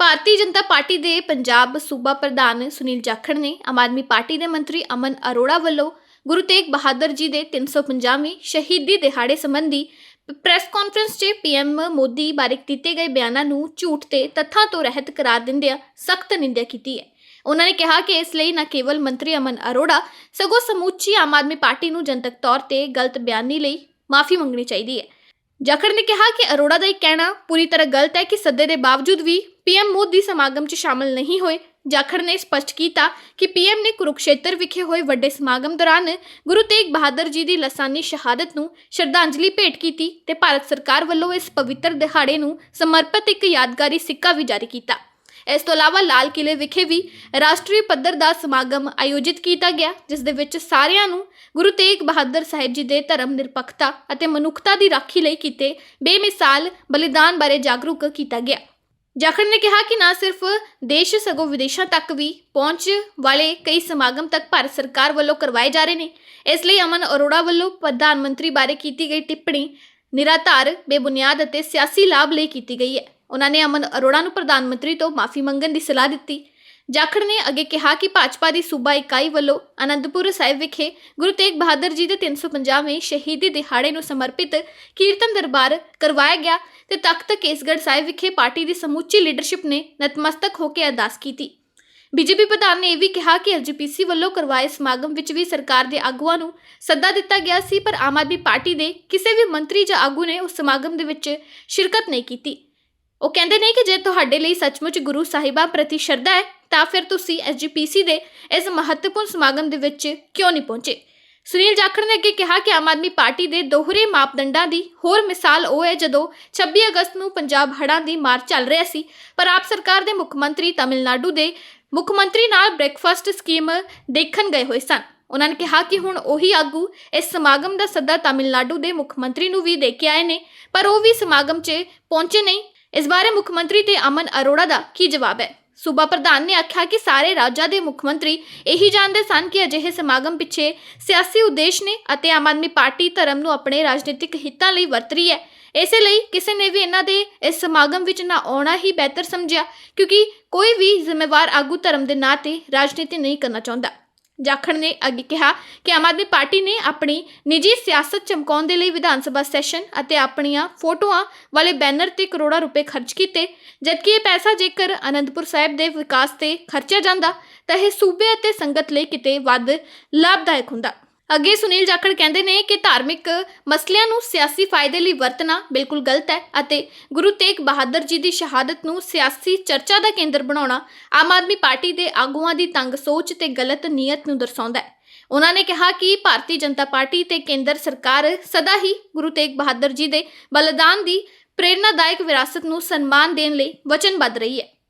Bharatiya Janata party ਦੇ ਪੰਜਾਬ ਸੂਬਾ ਪ੍ਰਧਾਨ ਸੁਨੀਲ ਜਾਖੜ ਨੇ ਆਮ ਆਦਮੀ ਪਾਰਟੀ ਦੇ ਮੰਤਰੀ ਅਮਨ ਅਰੋੜਾ ਵੱਲੋਂ ਗੁਰੂ ਤੇਗ ਬਹਾਦਰ ਜੀ ਦੇ 350ਵੇਂ ਸ਼ਹੀਦੀ ਦਿਹਾੜੇ ਸੰਬੰਧੀ ਪ੍ਰੈਸ ਕਾਨਫਰੰਸ 'ਚ ਪੀਐਮ ਮੋਦੀ ਬਾਰੇ ਦਿੱਤੇ ਗਏ ਬਿਆਨਾਂ ਨੂੰ ਝੂਠ ਤੇ ਤੱਥਾਂ ਤੋਂ ਰਹਿਤ ਕਰਾਰ ਦਿੰਦਿਆਂ ਸਖਤ ਨਿੰਦਿਆ ਕੀਤੀ ਹੈ। ਉਹਨਾਂ ਨੇ ਕਿਹਾ ਕਿ ਇਸ ਲਈ ਨਾ ਕੇਵਲ ਮੰਤਰੀ ਅਮਨ ਅਰੋੜਾ, ਸਗੋਂ ਸਮੁੱਚੀ ਆਮ ਆਦਮੀ ਪਾਰਟੀ ਨੂੰ ਜਨਤਕ ਤੌਰ ਤੇ ਗਲਤ ਬਿਆਨੀ ਲਈ ਮਾਫੀ ਮੰਗਣੀ ਚਾਹੀਦੀ ਹੈ। ਜਾਖੜ ਨੇ ਕਿਹਾ ਕਿ ਅਰੋੜਾ ਦਾ ਇਹ ਕਹਿਣਾ ਪੂਰੀ ਤਰ੍ਹਾਂ ਗਲਤ ਹੈ ਕਿ ਸੱਦੇ ਦੇ ਬਾਵਜੂਦ ਵੀ ਪੀਐਮ ਮੋਦੀ ਸਮਾਗਮ 'ਚ ਸ਼ਾਮਲ ਨਹੀਂ ਹੋਏ। ਜਾਖੜ ਨੇ ਸਪਸ਼ਟ ਕੀਤਾ ਕਿ ਪੀਐਮ ਨੇ ਕੁਰੂਕਸ਼ੇਤਰ ਵਿਖੇ ਹੋਏ ਵੱਡੇ ਸਮਾਗਮ ਦੌਰਾਨ ਗੁਰੂ ਤੇਗ ਬਹਾਦਰ ਜੀ ਦੀ ਲਸਾਨੀ ਸ਼ਹਾਦਤ ਨੂੰ ਸ਼ਰਧਾਂਜਲੀ ਭੇਟ ਕੀਤੀ ਤੇ ਭਾਰਤ ਸਰਕਾਰ ਵੱਲੋਂ ਇਸ ਪਵਿੱਤਰ ਦਿਹਾੜੇ ਨੂੰ ਸਮਰਪਿਤ ਇੱਕ ਯਾਦਗਾਰੀ ਸਿੱਕਾ ਵੀ ਜਾਰੀ ਕੀਤਾ। ਇਸ ਤੋਂ ਇਲਾਵਾ ਲਾਲ ਕਿਲੇ ਵਿਖੇ ਵੀ ਰਾਸ਼ਟਰੀ ਪੱਧਰ ਦਾ ਸਮਾਗਮ ਆਯੋਜਿਤ ਕੀਤਾ ਗਿਆ, ਜਿਸ ਦੇ ਵਿੱਚ ਸਾਰਿਆਂ ਨੂੰ ਗੁਰੂ ਤੇਗ ਬਹਾਦਰ ਸਾਹਿਬ ਜੀ ਦੇ ਧਰਮ ਨਿਰਪੱਖਤਾ ਅਤੇ ਮਨੁੱਖਤਾ ਦੀ ਰਾਖੀ ਲਈ ਕੀਤੇ ਬੇਮਿਸਾਲ ਬਲੀਦਾਨ ਬਾਰੇ ਜਾਗਰੂਕ ਕੀਤਾ ਗਿਆ। ਜਾਖੜ ਨੇ ਕਿਹਾ ਕਿ ਨਾ ਸਿਰਫ ਦੇਸ਼ ਸਗੋਂ ਵਿਦੇਸ਼ਾਂ ਤੱਕ ਵੀ ਪਹੁੰਚ ਵਾਲੇ ਕਈ ਸਮਾਗਮ ਤੱਕ ਭਾਰਤ ਸਰਕਾਰ ਵੱਲੋਂ ਕਰਵਾਏ ਜਾ ਰਹੇ ਨੇ। ਇਸ ਲਈ ਅਮਨ ਅਰੋੜਾ ਵੱਲੋਂ ਪ੍ਰਧਾਨ ਮੰਤਰੀ ਬਾਰੇ ਕੀਤੀ ਗਈ ਟਿੱਪਣੀ ਨਿਰਾਧਾਰ, ਬੇਬੁਨਿਆਦ ਅਤੇ ਸਿਆਸੀ ਲਾਭ ਲਈ ਕੀਤੀ ਗਈ ਹੈ। ਉਹਨਾਂ ਨੇ ਅਮਨ ਅਰੋੜਾ ਨੂੰ ਪ੍ਰਧਾਨ ਮੰਤਰੀ ਤੋਂ ਮਾਫੀ ਮੰਗਣ ਦੀ ਸਲਾਹ ਦਿੱਤੀ। ਜਾਖੜ ਨੇ ਅੱਗੇ ਕਿਹਾ ਕਿ ਭਾਜਪਾ ਦੀ ਸੂਬਾ ਇਕਾਈ ਵੱਲੋਂ ਅਨੰਦਪੁਰ ਸਾਹਿਬ ਵਿਖੇ ਗੁਰੂ ਤੇਗ ਬਹਾਦਰ ਜੀ ਦੇ 350ਵੇਂ ਸ਼ਹੀਦੀ ਦਿਹਾੜੇ ਨੂੰ ਸਮਰਪਿਤ ਕੀਰਤਨ ਦਰਬਾਰ ਕਰਵਾਇਆ ਗਿਆ ਤੇ ਤਖਤ ਕੇਸਗੜ੍ਹ ਸਾਹਿਬ ਵਿਖੇ ਪਾਰਟੀ ਦੀ ਸਮੁੱਚੀ ਲੀਡਰਸ਼ਿਪ ਨੇ ਨਤਮਸਤਕ ਹੋ ਕੇ ਅਰਦਾਸ ਕੀਤੀ। ਬੀਜੇਪੀ ਪ੍ਰਧਾਨ ਨੇ ਇਹ ਵੀ ਕਿਹਾ ਕਿ ਐਲਜੀਪੀਸੀ ਵੱਲੋਂ ਕਰਵਾਏ ਸਮਾਗਮ ਵਿੱਚ ਵੀ ਸਰਕਾਰ ਦੇ ਆਗੂਆਂ ਨੂੰ ਸੱਦਾ ਦਿੱਤਾ ਗਿਆ ਸੀ, ਪਰ ਆਮ ਆਦਮੀ ਪਾਰਟੀ ਦੇ ਕਿਸੇ ਵੀ ਮੰਤਰੀ ਜਾਂ ਆਗੂ ਨੇ ਉਸ ਸਮਾਗਮ ਦੇ ਵਿੱਚ ਸ਼ਿਰਕਤ ਨਹੀਂ ਕੀਤੀ। ਉਹ ਕਹਿੰਦੇ ਨੇ ਕਿ ਜੇ ਤੁਹਾਡੇ ਲਈ ਸੱਚਮੁੱਚ ਗੁਰੂ ਸਾਹਿਬਾਂ ਪ੍ਰਤੀ ਸ਼ਰਧਾ ਹੈ, ਤਾਂ ਫਿਰ ਤੁਸੀਂ ਐਸਜੀਪੀਸੀ ਦੇ ਇਸ ਮਹੱਤਵਪੂਰਨ ਸਮਾਗਮ ਦੇ ਵਿੱਚ ਕਿਉਂ ਨਹੀਂ ਪਹੁੰਚੇ? ਸੁਨੀਲ ਜਾਖੜ ਨੇ ਅੱਗੇ ਕਿਹਾ ਕਿ ਆਮ ਆਦਮੀ ਪਾਰਟੀ ਦੇ ਦੋਹਰੇ ਮਾਪਦੰਡਾਂ ਦੀ ਹੋਰ ਮਿਸਾਲ ਉਹ ਹੈ ਜਦੋਂ 26 ਅਗਸਤ ਨੂੰ ਪੰਜਾਬ ਹੜ੍ਹਾਂ ਦੀ ਮਾਰ ਚੱਲ ਰਿਹਾ ਸੀ, ਪਰ ਆਪ ਸਰਕਾਰ ਦੇ ਮੁੱਖ ਮੰਤਰੀ ਤਾਮਿਲਨਾਡੂ ਦੇ ਮੁੱਖ ਮੰਤਰੀ ਨਾਲ ਬ੍ਰੇਕਫਾਸਟ ਸਕੀਮ ਦੇਖਣ ਗਏ ਹੋਏ ਸਨ। ਉਹਨਾਂ ਨੇ ਕਿਹਾ ਕਿ ਹੁਣ ਉਹੀ ਆਗੂ ਇਸ ਸਮਾਗਮ ਦਾ ਸੱਦਾ ਤਾਮਿਲਨਾਡੂ ਦੇ ਮੁੱਖ ਮੰਤਰੀ ਨੂੰ ਵੀ ਦੇ ਕੇ ਆਏ ਨੇ, ਪਰ ਉਹ ਵੀ ਸਮਾਗਮ 'ਚ ਪਹੁੰਚੇ ਨਹੀਂ। ਇਸ ਬਾਰੇ ਮੁੱਖ ਮੰਤਰੀ ਤੇ ਅਮਨ ਅਰੋੜਾ ਦਾ ਕੀ ਜਵਾਬ ਹੈ? ਸੂਬਾ ਪ੍ਰਧਾਨ ਨੇ ਆਖਿਆ ਕਿ ਸਾਰੇ ਰਾਜਾਂ ਦੇ ਮੁੱਖ ਮੰਤਰੀ ਇਹੀ ਜਾਣਦੇ ਸਨ ਕਿ ਅਜਿਹੇ ਸਮਾਗਮ ਪਿੱਛੇ ਸਿਆਸੀ ਉਦੇਸ਼ ਨੇ ਅਤੇ ਆਮ ਆਦਮੀ ਪਾਰਟੀ ਧਰਮ ਨੂੰ ਆਪਣੇ ਰਾਜਨੀਤਿਕ ਹਿੱਤਾਂ ਲਈ ਵਰਤ ਰਹੀ ਹੈ। ਇਸੇ ਲਈ ਕਿਸੇ ਨੇ ਵੀ ਇਹਨਾਂ ਦੇ ਇਸ ਸਮਾਗਮ ਵਿੱਚ ਨਾ ਆਉਣਾ ਹੀ ਬਿਹਤਰ ਸਮਝਿਆ, ਕਿਉਂਕਿ ਕੋਈ ਵੀ ਜ਼ਿੰਮੇਵਾਰ ਆਗੂ ਧਰਮ ਦੇ ਨਾਂ ਤੇ ਰਾਜਨੀਤੀ ਨਹੀਂ ਕਰਨਾ ਚਾਹੁੰਦਾ। ਜਾਖੜ ਨੇ ਅੱਗੇ ਕਿਹਾ ਕਿ ਆਮ ਆਦਮੀ ਪਾਰਟੀ ਨੇ ਆਪਣੀ ਨਿੱਜੀ ਸਿਆਸਤ ਚਮਕਾਉਣ ਦੇ ਲਈ ਵਿਧਾਨ ਸਭਾ ਸੈਸ਼ਨ ਅਤੇ ਆਪਣੀਆਂ ਫੋਟੋਆਂ ਵਾਲੇ ਬੈਨਰ ਤੇ ਕਰੋੜਾਂ ਰੁਪਏ ਖਰਚ ਕੀਤੇ। ਜਦਕਿ ਇਹ ਪੈਸਾ ਜੇਕਰ ਅਨੰਦਪੁਰ ਸਾਹਿਬ ਦੇ ਵਿਕਾਸ ਤੇ ਖਰਚਿਆ ਜਾਂਦਾ, ਤਾਂ ਇਹ ਸੂਬੇ ਅਤੇ ਸੰਗਤ ਲਈ ਕਿਤੇ ਵੱਧ ਲਾਭਦਾਇਕ ਹੁੰਦਾ। ਅੱਗੇ ਸੁਨੀਲ ਜਾਖੜ ਕਹਿੰਦੇ ਨੇ ਕਿ ਧਾਰਮਿਕ ਮਸਲਿਆਂ ਨੂੰ ਸਿਆਸੀ ਫਾਇਦੇ ਲਈ ਵਰਤਣਾ ਬਿਲਕੁਲ ਗਲਤ ਹੈ ਅਤੇ ਗੁਰੂ ਤੇਗ ਬਹਾਦਰ ਜੀ ਦੀ ਸ਼ਹਾਦਤ ਨੂੰ ਸਿਆਸੀ ਚਰਚਾ ਦਾ ਕੇਂਦਰ ਬਣਾਉਣਾ ਆਮ ਆਦਮੀ ਪਾਰਟੀ ਦੇ ਆਗੂਆਂ ਦੀ ਤੰਗ ਸੋਚ ਤੇ ਗਲਤ ਨੀਅਤ ਨੂੰ ਦਰਸਾਉਂਦਾ ਹੈ। ਉਹਨਾਂ ਨੇ ਕਿਹਾ ਕਿ ਭਾਰਤੀ ਜਨਤਾ ਪਾਰਟੀ ਤੇ ਕੇਂਦਰ ਸਰਕਾਰ ਸਦਾ ਹੀ ਗੁਰੂ ਤੇਗ ਬਹਾਦਰ ਜੀ ਦੇ ਬਲੀਦਾਨ ਦੀ ਪ੍ਰੇਰਨਾਦਾਇਕ ਵਿਰਾਸਤ ਨੂੰ ਸਨਮਾਨ ਦੇਣ ਲਈ ਵਚਨਬੱਧ ਰਹੀ ਹੈ।